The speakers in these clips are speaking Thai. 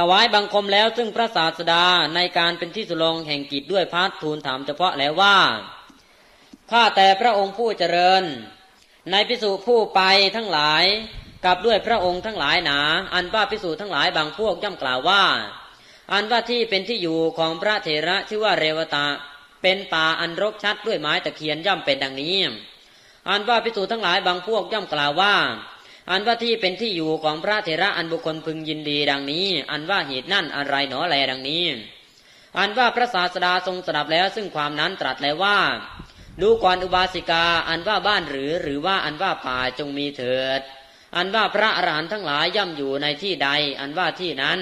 ถวายบังคมแล้วซึ่งพระศาสดาในการเป็นที่สุลงแห่งกิจด้วยพัดทูลถามเฉพาะแล้วว่าข้าแต่พระองค์ผู้เจริญ ในพิสุผู้ไปทั้งหลาย กับด้วยพระองค์ทั้งหลายหนา อันว่าพิสุทั้งหลายบางพวกย่อมกล่าวว่า อันว่าที่เป็นที่อยู่ของพระเถระชื่อว่าเรวตาเป็นป่าอันรกชัดด้วยไม้ตะเคียนย่อมเป็นดังนี้ อันว่าพิสูจทั้งหลายบางพวกย่อมกล่าวว่า อันว่าที่เป็นที่อยู่ของพระเถระอันบุคคลพึงยินดีดังนี้ อันว่าเหตุนั่นอะไรหนอแลดังนี้ อันว่าพระศาสดาทรงสดับแล้วซึ่งความนั้นตรัสแล้วว่า ดูก่อนอุบาสิกา อันว่าบ้านหรือหรือว่าอันว่าป่าจงมีเถิด อันว่าพระอรหันต์ทั้งหลายย่ำอยู่ในที่ใด อันว่าที่นั้น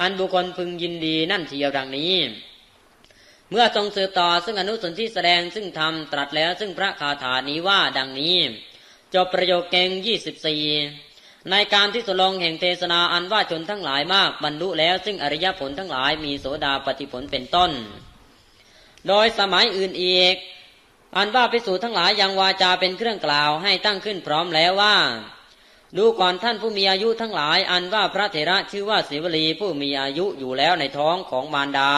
อันบุคคลพึงยินดีนั่นเทียวดังนี้เมื่อทรงสืบต่อซึ่งอนุสนที่แสดงซึ่งทำตรัสแล้วซึ่งพระคาถานี้ว่าดังนี้ จบประโยคเก่งยี่สิบสี่ในการที่สุลงแห่งเทศนาอันว่าชนทั้งหลายมากบรรลุแล้ว ซึ่งอริยผลทั้งหลายมีโสดาปฏิผลเป็นต้น โดยสมัยอื่นอีก อันว่าพิสูจทั้งหลายยังวาจาเป็นเครื่องกล่าวให้ตั้งขึ้นพร้อมแล้วว่า ดูก่อนท่านผู้มีอายุทั้งหลาย อันว่าพระเถระชื่อว่าศิวลีผู้มีอายุอยู่แล้วในท้องของมารดา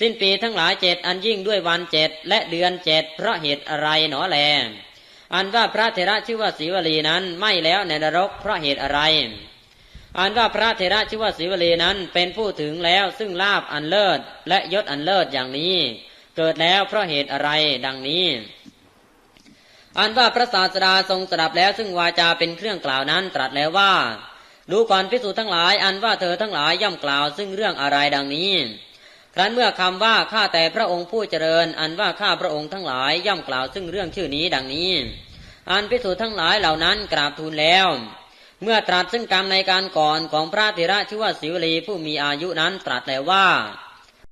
สิ้นปีทั้งหลายเจ็ดอันยิ่งด้วยวันเจ็ดและเดือนเจ็ดเพราะเหตุอะไรหนอแล อันว่าพระเถระชื่อว่าศิวลีนั้นไม่แล้วในนรกเพราะเหตุอะไร อันว่าพระเถระชื่อว่าศิวลีนั้นเป็นผู้ถึงแล้วซึ่งลาบอันเลิศและยศอันเลิศอย่างนี้ เกิดแล้วเพราะเหตุอะไรดังนี้ อันว่าพระศาสดาทรงสดับแล้วซึ่งวาจาเป็นเครื่องกล่าวนั้นตรัสแล้วว่า ดูก่อนพิสูจน์ทั้งหลาย อันว่าเธอทั้งหลายย่อมกล่าวซึ่งเรื่องอะไรดังนี้ ครั้นเมื่อคำว่าข้าแต่พระองค์ผู้เจริญ อันว่าข้าพระองค์ทั้งหลายย่อมกล่าวซึ่งเรื่องชื่อนี้ดังนี้ อันพิสูจน์ทั้งหลายเหล่านั้นกราบทูลแล้ว เมื่อตรัสซึ่งกรรมในการก่อนของพระเถระชื่อว่าสิวลีผู้มีอายุนั้นตรัสแล้วว่า